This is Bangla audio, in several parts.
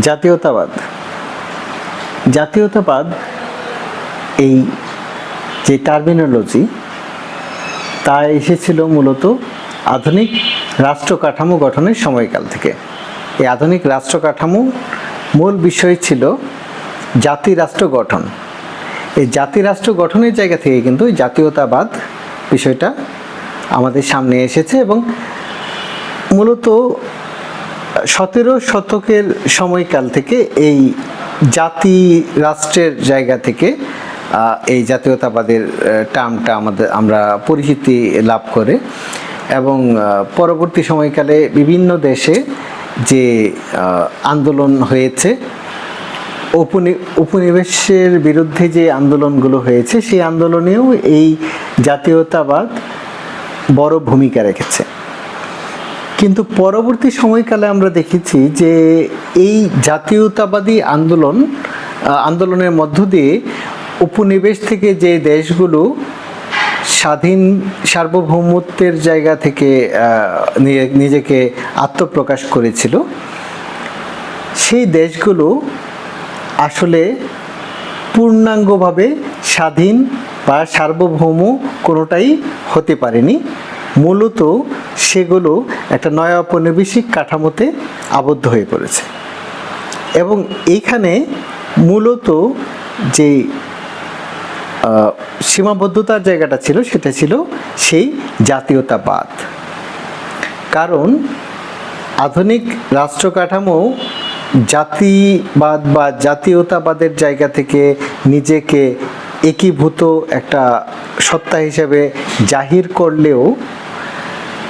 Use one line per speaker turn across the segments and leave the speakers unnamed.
জাতীয়তাবাদ। জাতীয়তাবাদ এই যে টার্মিনোলজি তা এসেছিল মূলত আধুনিক রাষ্ট্র কাঠামো গঠনের সময়কাল থেকে। এই আধুনিক রাষ্ট্র কাঠামো মূল বিষয় ছিল জাতি রাষ্ট্র গঠন। এই জাতি রাষ্ট্র গঠনের জায়গা থেকে কিন্তু জাতীয়তাবাদ বিষয়টা আমাদের সামনে এসেছে এবং মূলত সতেরো শতকের সময়কাল থেকে এই জাতি রাষ্ট্রের জায়গা থেকে এই জাতীয়তাবাদের টার্মটা আমাদের, আমরা পরিচিতি লাভ করে এবং পরবর্তী সময়কালে বিভিন্ন দেশে যে আন্দোলন হয়েছে, উপনি, উপনিবেশের বিরুদ্ধে যে আন্দোলনগুলো হয়েছে, সেই আন্দোলনেও এই জাতীয়তাবাদ বড় ভূমিকা রেখেছে। কিন্তু পরবর্তী সময়কালে আমরা দেখেছি যে এই জাতীয়তাবাদী আন্দোলন আন্দোলনের মধ্য দিয়ে উপনিবেশ থেকে যে দেশগুলো স্বাধীন সার্বভৌমত্বের জায়গা থেকে নিজেকে আত্মপ্রকাশ করেছিল, সেই দেশগুলো আসলে পূর্ণাঙ্গভাবে স্বাধীন বা সার্বভৌম কোনোটাই হতে পারেনি। মূলত সেগুলো একটা নয়া ঔপনিবেশিক কাঠামোতে আবদ্ধ হয়ে পড়েছে। এবং এইখানে মূলত যে সীমাবদ্ধতার জায়গাটা ছিল, সেটা ছিল সেই জাতীয়তাবাদ। কারণ আধুনিক রাষ্ট্র কাঠামো জাতিবাদ বা জাতীয়তাবাদের জায়গা থেকে নিজেকে একীভূত একটা সত্তা হিসেবে জাহির করলেও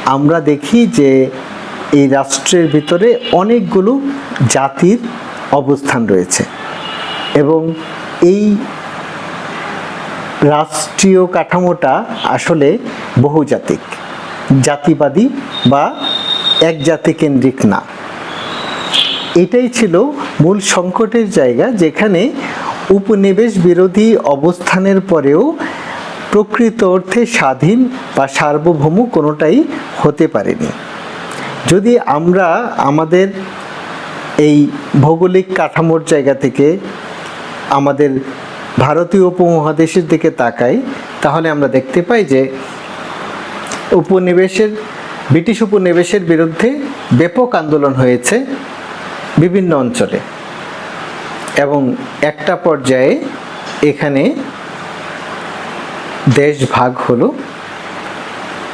আমরা দেখি যে এই রাষ্ট্রের ভিতরে অনেকগুলো জাতির অবস্থান রয়েছে এবং এই রাষ্ট্রীয় কাঠামোটা আসলে বহুজাতিক, জাতিবাদী বা এক জাতি কেন্দ্রিক না। এটাই ছিল মূল সংকটের জায়গা যেখানে উপনিবেশ বিরোধী অবস্থানের পরেও প্রকৃত অর্থে স্বাধীন বা সার্বভৌম কোনোটাই হতে পারেনি। যদি আমরা আমাদের এই ভৌগোলিক কাঠামোর জায়গা থেকে আমাদের ভারতীয় উপমহাদেশের দিকে তাকাই, তাহলে আমরা দেখতে পাই যে উপনিবেশের, ব্রিটিশ উপনিবেশের বিরুদ্ধে ব্যাপক আন্দোলন হয়েছে বিভিন্ন অঞ্চলে। এবং একটা পর্যায়ে এখানে দেশ ভাগ হলো।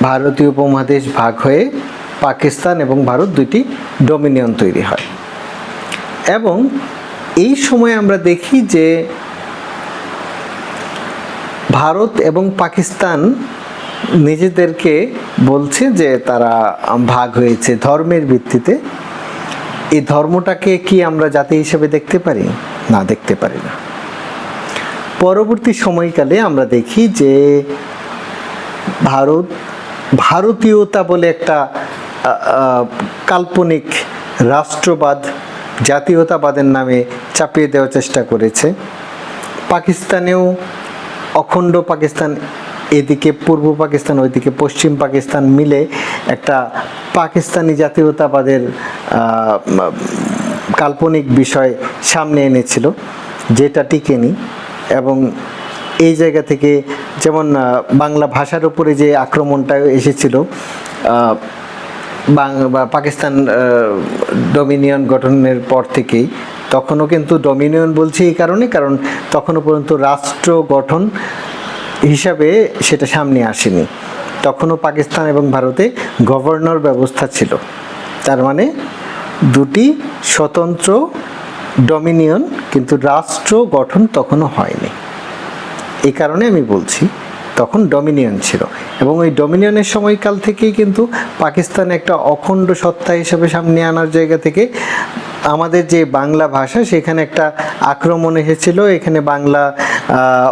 ভারতীয় উপমহাদেশ ভাগ হয়ে পাকিস্তান এবং ভারত দুইটি ডোমিনিয়ন তৈরি হয়। এবং এই সময় আমরা দেখি যে ভারত এবং পাকিস্তান নিজেদেরকে বলছে যে তারা ভাগ হয়েছে ধর্মের ভিত্তিতে। এই ধর্মটাকে কি আমরা জাতি হিসেবে দেখতে পারি? না, দেখতে পারি না। পরবর্তী সময়কালে আমরা দেখি যে ভারত, ভারতীয়তা বলে একটা কাল্পনিক রাষ্ট্রবাদ, জাতীয়তাবাদের নামে চাপিয়ে দেওয়ার চেষ্টা করেছে। পাকিস্তানেও অখণ্ড পাকিস্তান, এদিকে পূর্ব পাকিস্তান, ওইদিকে পশ্চিম পাকিস্তান মিলে একটা পাকিস্তানি জাতীয়তাবাদের কাল্পনিক বিষয় সামনে এনেছিল, যেটা টিকেনি এবং এই জায়গা থেকে যেমন বাংলা ভাষার উপরে যে আক্রমণটা এসেছিল বা পাকিস্তান ডোমিনিয়ন গঠনের পর থেকেই, তখনও কিন্তু ডমিনিয়ন বলছি এই কারণে, কারণ তখনও পর্যন্ত রাষ্ট্র গঠন হিসাবে সেটা সামনে আসেনি। তখনও পাকিস্তান এবং ভারতে গভর্নর ব্যবস্থা ছিল। তার মানে দুটি স্বতন্ত্র ডমিনিয়ন, কিন্তু রাষ্ট্র গঠন তখনও হয়নি। এই কারণে আমি বলছি, তখন ডমিনিয়ন ছিল। এবং ওই ডমিনিয়নের সময়কাল থেকেই কিন্তু পাকিস্তান একটা অখণ্ড সত্তা হিসেবে সামনে আনার জায়গা থেকে আমাদের যে বাংলা ভাষা, সেখানে একটা আক্রমণ এসেছিল। এখানে বাংলা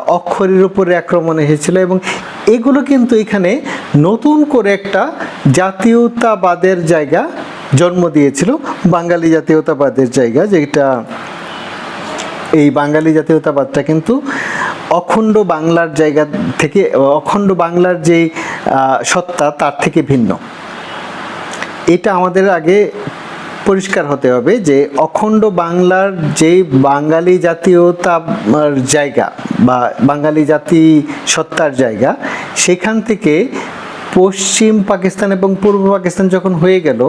অক্ষরের উপরে আক্রমণ এসেছিল এবং এগুলো কিন্তু এখানে নতুন করে একটা জাতীয়তাবাদের জায়গা জন্ম দিয়েছিল বাঙালি জাতীয়তাবাদের জায়গা, যেটা এই বাঙালি জাতীয়তাবাদটা কিন্তু অখণ্ড বাংলার জায়গা থেকে, অখণ্ড বাংলার যে সত্তা, তার থেকে ভিন্ন। এটা আমাদের আগে পরিষ্কার হতে হবে যে অখণ্ড বাংলার যে বাঙালি জাতীয়তা জায়গা বা বাঙালি জাতি সত্তার জায়গা, সেখান থেকে পশ্চিম পাকিস্তান এবং পূর্ব পাকিস্তান যখন হয়ে গেল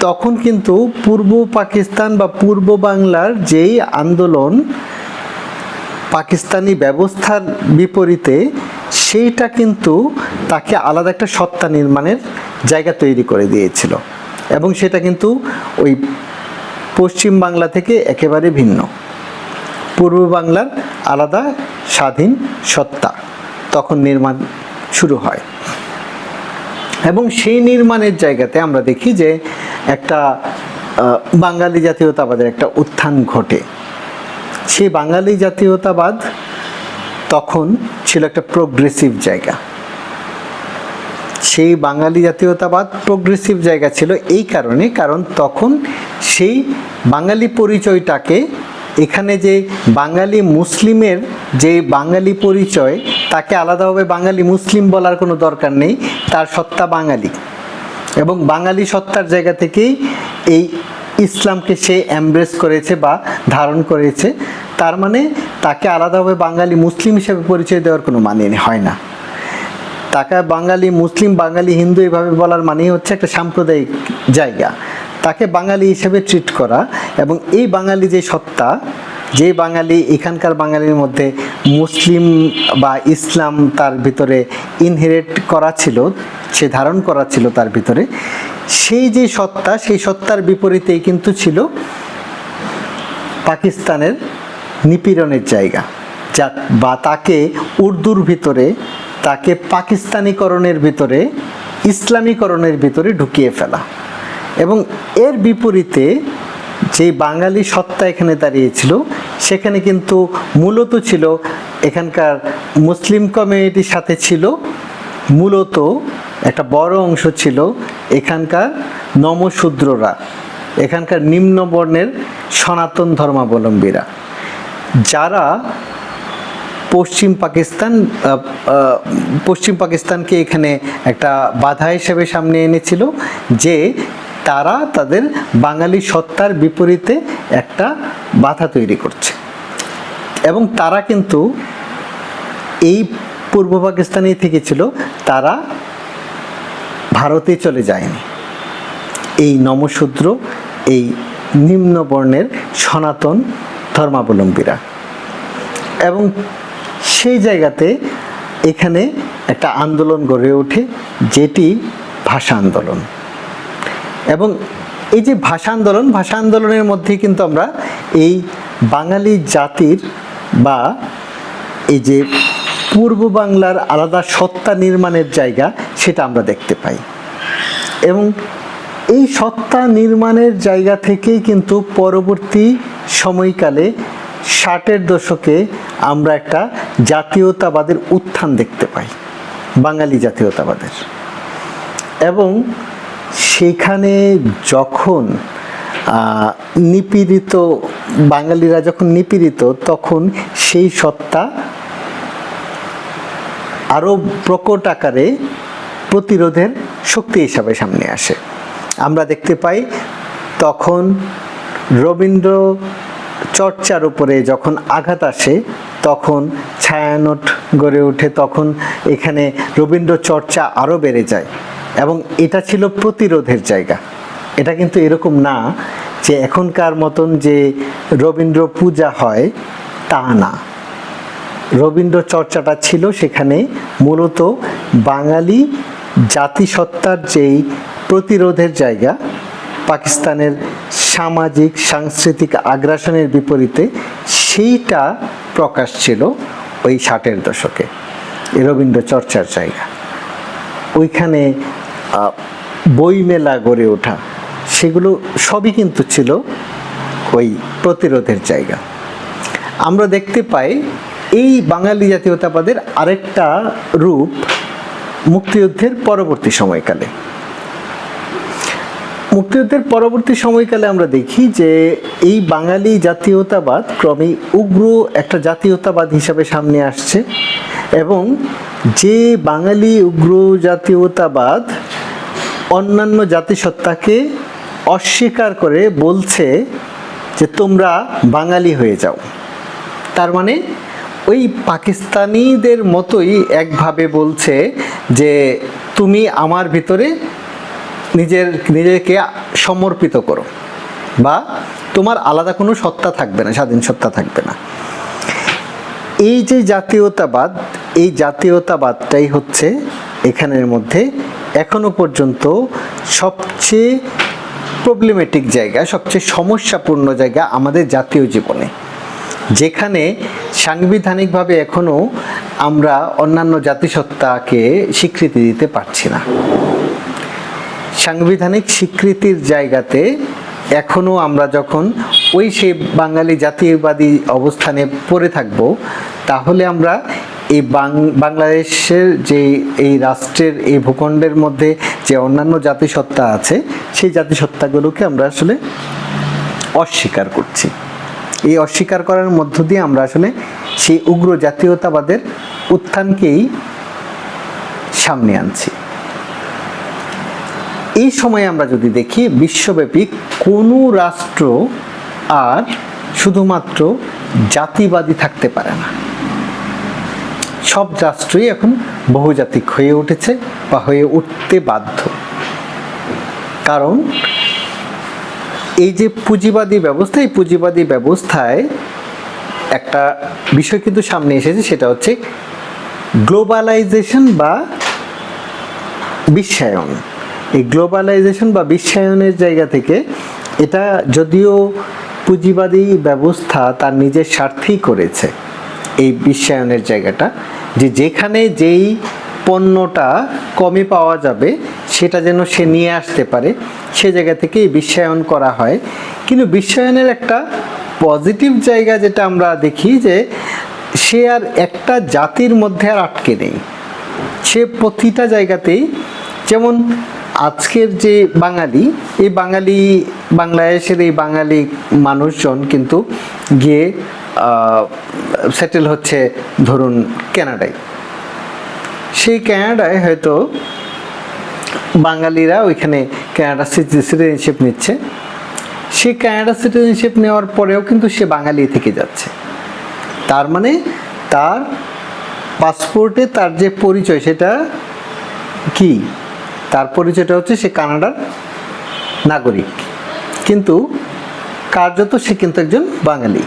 তখন কিন্তু পূর্ব পাকিস্তান বা পূর্ব বাংলার যেই আন্দোলন পাকিস্তানি ব্যবস্থার বিপরীতে, সেইটা কিন্তু তাকে আলাদা একটা সত্তা নির্মাণের জায়গা তৈরি করে দিয়েছিল। এবং সেটা কিন্তু ওই পশ্চিম বাংলা থেকে একেবারে ভিন্ন। পূর্ব বাংলার আলাদা স্বাধীন সত্তা তখন নির্মাণ শুরু হয়। এবং সেই নির্মাণের জায়গাতে আমরা দেখি যে একটা বাঙালি জাতীয়তাবাদের একটা উত্থান ঘটে। সেই বাঙালি জাতীয়তাবাদ তখন ছিল একটা প্রোগ্রেসিভ জায়গা। সেই বাঙালি জাতীয়তাবাদ প্রোগ্রেসিভ জায়গা ছিল এই কারণে, কারণ তখন সেই বাঙালি পরিচয়টাকে এখানে যে বাঙালি মুসলিমের যে বাঙালি পরিচয় তাকে আলাদাভাবে বাঙালি মুসলিম বলার কোনো দরকার নেই, তার সত্তা বাঙালি। এবং বাঙালি সত্তার জায়গা থেকেই এই ইসলামকে সে এমব্রেস করেছে বা ধারণ করেছে। তার মানে তাকে আলাদাভাবে বাঙালি মুসলিম হিসেবে পরিচয় দেওয়ার কোনো মানে হয় না। তাকে বাঙালি মুসলিম, বাঙালি হিন্দু এভাবে বলার মানেই হচ্ছে একটা সাম্প্রদায়িক জায়গা। তাকে বাঙালি হিসেবে ট্রিট করা এবং এই বাঙালি যে সত্তা যে বাঙালি, এখানকার বাঙালির মধ্যে মুসলিম বা ইসলাম তার ভিতরে ইনহেরিট করা ছিল, সে ধারণ করা ছিল তার ভিতরে। সেই যে সত্তা, সেই সত্তার বিপরীতেই কিন্তু ছিল পাকিস্তানের নিপীড়নের জায়গা। যা, বা তাকে উর্দুর ভিতরে, তাকে পাকিস্তানিকরণের ভিতরে, ইসলামীকরণের ভিতরে ঢুকিয়ে ফেলা। এবং এর বিপরীতে যে বাঙালি সত্তা এখানে দাঁড়িয়েছিল সেখানে কিন্তু মূলত ছিল, এখানকার মুসলিম কমিউনিটির সাথে ছিল, মূলত একটা বড় অংশ ছিল এখানকার নমশূদ্ররা, এখানকার নিম্ন বর্ণের সনাতন ধর্মাবলম্বীরা। যারা পশ্চিম পাকিস্তান পশ্চিম পাকিস্তানকে এখানে একটা বাধা হিসেবে সামনে এনেছিল যে তারা তাদের বাঙালি সত্তার বিপরীতে একটা বাধা তৈরি করছে। এবং তারা কিন্তু এই পূর্ব পাকিস্তানেই থেকেছিল তারা ভারতে চলে যায়নি। এই নমশূদ্র, এই নিম্ন বর্ণের সনাতন ধর্মাবলম্বীরা। এবং সেই জায়গাতে এখানে একটা আন্দোলন গড়ে ওঠে, যেটি ভাষা আন্দোলন। এবং এই যে ভাষা আন্দোলন ভাষা আন্দোলনের মধ্যে কিন্তু আমরা এই বাঙালি জাতির বা এই যে পূর্ব বাংলার আলাদা সত্তা নির্মাণের জায়গা সেটা আমরা দেখতে পাই। এবং এই সত্তা নির্মাণের জায়গা থেকেই কিন্তু পরবর্তী সময়কালে ষাটের দশকে আমরা একটা জাতীয়তাবাদের উত্থান দেখতে পাই, বাঙালি জাতীয়তাবাদের। এবং সেখানে যখন নিপীড়িত, বাঙালিরা যখন নিপীড়িত, তখন সেই সত্তা আরও প্রকট আকারে প্রতিরোধের শক্তি হিসাবে সামনে আসে। আমরা দেখতে পাই, তখন রবীন্দ্র চর্চার উপরে যখন আঘাত আসে, তখন ছায়ানট গড়ে ওঠে, তখন এখানে রবীন্দ্র চর্চা আরও বেড়ে যায়। এবং এটা ছিল প্রতিরোধের জায়গা। এটা কিন্তু এরকম না যে এখনকার মতন যে রবীন্দ্র পূজা হয়, তা না। রবীন্দ্র চর্চাটা ছিল সেখানে মূলত বাঙালি জাতিসত্তার যেই প্রতিরোধের জায়গা, পাকিস্তানের সামাজিক, সাংস্কৃতিক আগ্রাসনের বিপরীতে সেইটা প্রকাশ ছিল ওই ষাটের দশকে রবীন্দ্র চর্চার জায়গা। ওইখানে বইমেলা গড়ে ওঠা। সেগুলো সবই কিন্তু ছিল ওই প্রতিরোধের জায়গা। আমরা দেখতে পাই এই বাঙালি জাতীয়তাবাদের আরেকটা রূপ মুক্তিযুদ্ধের পরবর্তী সময়কালে। মুক্তিযুদ্ধের পরবর্তী সময়কালে আমরা দেখি যে এই বাঙালি জাতীয়তাবাদ ক্রমেই উগ্র একটা জাতীয়তাবাদ হিসাবে সামনে আসছে এবং যে বাঙালি উগ্র জাতীয়তাবাদ অন্যান্য জাতিসত্তাকে অস্বীকার করে বলছে যে তোমরা বাঙালি হয়ে যাও। তার মানে ওই পাকিস্তানিদের মতোই একভাবে বলছে যে তুমি আমার ভিতরে নিজের, নিজেকে সমর্পিত করো বা তোমার আলাদা কোনো সত্তা থাকবে না, স্বাধীন সত্তা থাকবে না। এই যে জাতীয়তাবাদ, এই জাতীয়তাবাদটাই হচ্ছে এখানের মধ্যে এখনও পর্যন্ত সবচেয়ে প্রবলেমেটিক জায়গা, সবচেয়ে সমস্যাপূর্ণ জায়গা আমাদের জাতীয় জীবনে। যেখানে সাংবিধানিকভাবে এখনও আমরা অন্যান্য জাতিসত্তাকে স্বীকৃতি দিতে পারছি না। সাংবিধানিক স্বীকৃতির জায়গাতে এখনও আমরা যখন ওই সেই বাঙালি জাতীয়বাদী অবস্থানে পড়ে থাকব, তাহলে আমরা এই বাংলাদেশের যে এই রাষ্ট্রের এই ভূখণ্ডের মধ্যে যে অন্যান্য জাতিসত্তা আছে, সেই জাতিসত্তাগুলোকে আমরা আসলে অস্বীকার করছি। এই অস্বীকার করার মধ্য দিয়ে আমরা আসলে সেই উগ্র জাতীয়তাবাদের উত্থানকেই সামনে আনছি। এই সময়ে আমরা যদি দেখি, বিশ্বব্যাপী কোনো রাষ্ট্র আর শুধুমাত্র জাতিবাদী থাকতে পারে না। সব রাষ্ট্রই এখন বহুজাতিক হয়ে উঠেছে বা হয়ে উঠতে বাধ্য। কারণ এই যে পুঁজিবাদী ব্যবস্থা, এই পুঁজিবাদী ব্যবস্থায় একটা বিষয় কিন্তু সামনে এসেছে, সেটা হচ্ছে গ্লোবালাইজেশন বা বিশ্বায়ন। এই গ্লোবালাইজেশন বা বিশ্বায়নের জায়গা থেকে এটা যদিও পুঁজিবাদী ব্যবস্থা তার নিজের স্বার্থেই করেছে এই বিশ্বায়নের জায়গাটা যে যেখানে যেই পণ্যটা কমে পাওয়া যাবে, সেটা যেন সে নিয়ে আসতে পারে, সে জায়গা থেকে এই বিশ্বায়ন করা হয়। কিন্তু বিশ্বায়নের একটা পজিটিভ জায়গা যেটা আমরা দেখি যে, সে আর একটা জাতির মধ্যে আর আটকে নেই। সে প্রতিটা জায়গাতেই, যেমন আজকের যে বাঙালি, এই বাঙালি, বাংলাদেশের এই বাঙালি মানুষজন কিন্তু গিয়ে সেটেল হচ্ছে ধরুন কানাডায়। সেই কানাডায় হয়তো বাঙালিরা ওইখানে কানাডা সিটিজেনশিপ নিচ্ছে। সে কানাডা সিটিজেনশিপ নেওয়ার পরেও কিন্তু সে বাঙালি থেকে যাচ্ছে। তার মানে তার পাসপোর্টে তার যে পরিচয় সেটা কি? তার পরিচয়টা হচ্ছে সে কানাডার নাগরিক। কিন্তু কার্যত সে কিন্তু একজন বাঙালি।